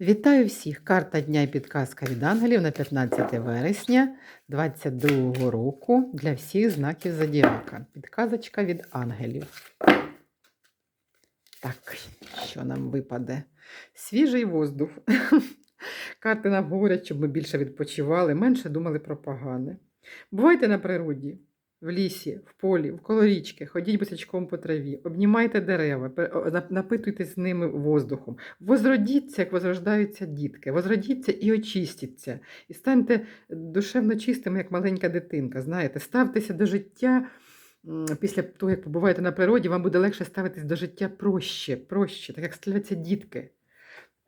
Вітаю всіх! Карта дня і підказка від ангелів на 15 вересня 2022 року для всіх знаків зодіака. Підказочка від ангелів. Так, що нам випаде? Свіжий воздух. Карти нам говорять, щоб ми більше відпочивали, менше думали про погане. Бувайте на природі, в лісі, в полі, в річки, ходіть босячком по траві, обнімайте дерева, напитуйтесь з ними воздухом. Возродіться, як возрождаються дітки, возродіться і очистіться, і станьте душевно чистими, як маленька дитинка. Знаєте, ставтеся до життя. Після того, як побуваєте на природі, вам буде легше ставитись до життя проще, проще, так як ставляться дітки.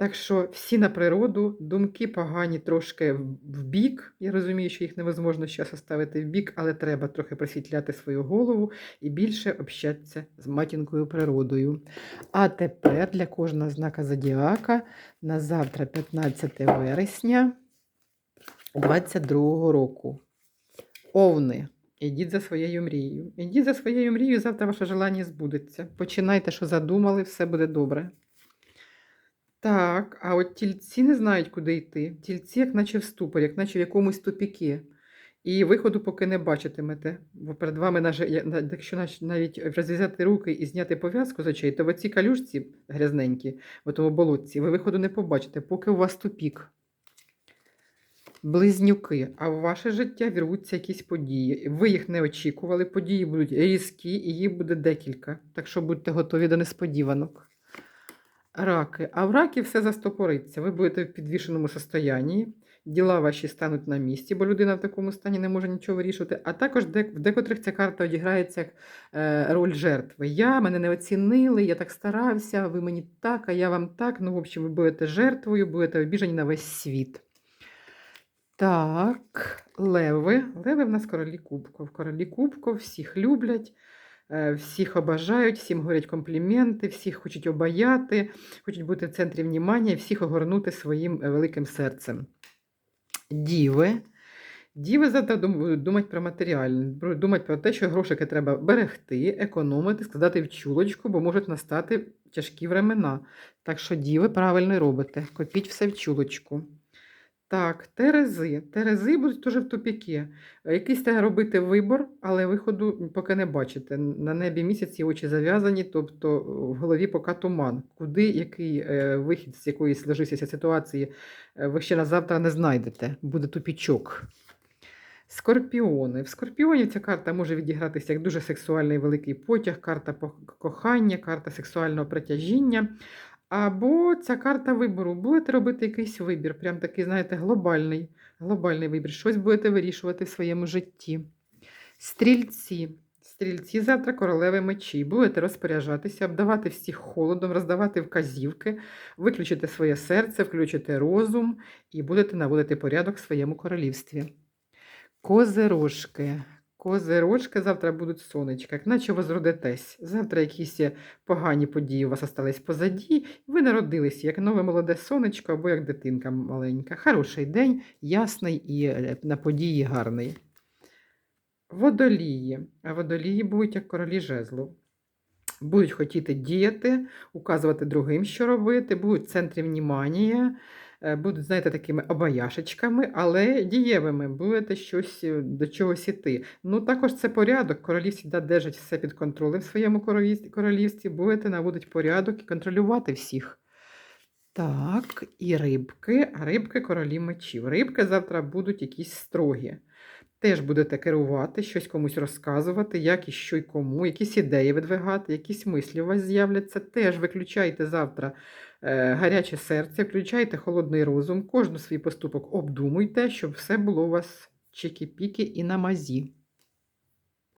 Так що всі на природу, думки погані трошки в бік. Я розумію, що їх невозможно зараз ставити в бік, але треба трохи просвітляти свою голову і більше общатися з матінкою природою. А тепер для кожного знака зодіака на завтра, 15 вересня 22 року. Овни. Ідіть за своєю мрією. Ідіть за своєю мрією, завтра ваше желання збудеться. Починайте, що задумали, все буде добре. Так, а от тільці не знають, куди йти. Тільці, як наче в ступорі, як наче в якомусь тупіки. І виходу поки не бачитимете. Бо перед вами, якщо навіть розв'язати руки і зняти пов'язку з очей, то в оці калюжці грязненькі, в тому болотці, ви виходу не побачите, поки у вас тупік. Близнюки, а в ваше життя вірвуться якісь події. Ви їх не очікували, події будуть різкі, і їх буде декілька. Так що будьте готові до несподіванок. Раки. А в раки все застопориться. Ви будете в підвішеному состоянні, діла ваші стануть на місці, бо людина в такому стані не може нічого вирішувати. А також в декотрих ця карта одіграється як е, роль жертви. Я мене не оцінили, я так старався, ви мені так, а я вам так. Ну, в общем, ви будете жертвою, будете обіжені на весь світ. Так, леви. Леви в нас королі кубков. Королі кубков всіх люблять, всіх обажають, всім говорять компліменти, всіх хочуть обаяти, хочуть бути в центрі внимання і всіх огорнути своїм е, великим серцем. Діви. Діви завтра дум- будуть думати про матеріальне, думати про те, що грошики треба берегти, економити, складати в чулочку, бо можуть настати тяжкі времена. Так що діви правильно робите. Копіть все в чулочку. Так, терези. Терези будуть теж в тупіки. Е, Якийсь треба робити вибор, але виходу поки не бачите. На небі місяці очі зав'язані, тобто в голові поки туман. Куди який е, вихід з якоїсь сложився ситуації, е, ви ще на завтра не знайдете. Буде тупічок. Скорпіони. В скорпіонів ця карта може відігратися як дуже сексуальний великий потяг, карта кохання, карта сексуального притяжіння. Або ця карта вибору. Будете робити якийсь вибір, прям такий, знаєте, глобальний, глобальний вибір. Щось будете вирішувати в своєму житті. Стрільці. Стрільці завтра королеви мечі. Будете розпоряджатися, обдавати всіх холодом, роздавати вказівки, виключите своє серце, включите розум і будете наводити порядок в своєму королівстві. Козирожки. Козирожки завтра будуть сонечка, як наче возродитесь. Завтра якісь е, погані події у вас остались позаді, і ви народились як нове молоде сонечко або як дитинка маленька. Хороший день, ясний і е, на події гарний. Водолії. А водолії будуть як королі жезлу. Будуть хотіти діяти, указувати другим, що робити, будуть в центрі внімання, будуть, знаєте, такими обаяшечками, але дієвими, будете щось е, до чогось іти. Ну, також це порядок. Королі завжди держать все під контролем в своєму королівстві, будете наводити порядок і контролювати всіх. Так, і рибки, а рибки королі мечів. Рибки завтра будуть якісь строгі. Теж будете керувати, щось комусь розказувати, як і що й кому, якісь ідеї видвигати, якісь мислі у вас з'являться. Теж виключайте завтра е, гаряче серце, включайте холодний розум, кожен свій поступок обдумуйте, щоб все було у вас чики-піки і на мазі.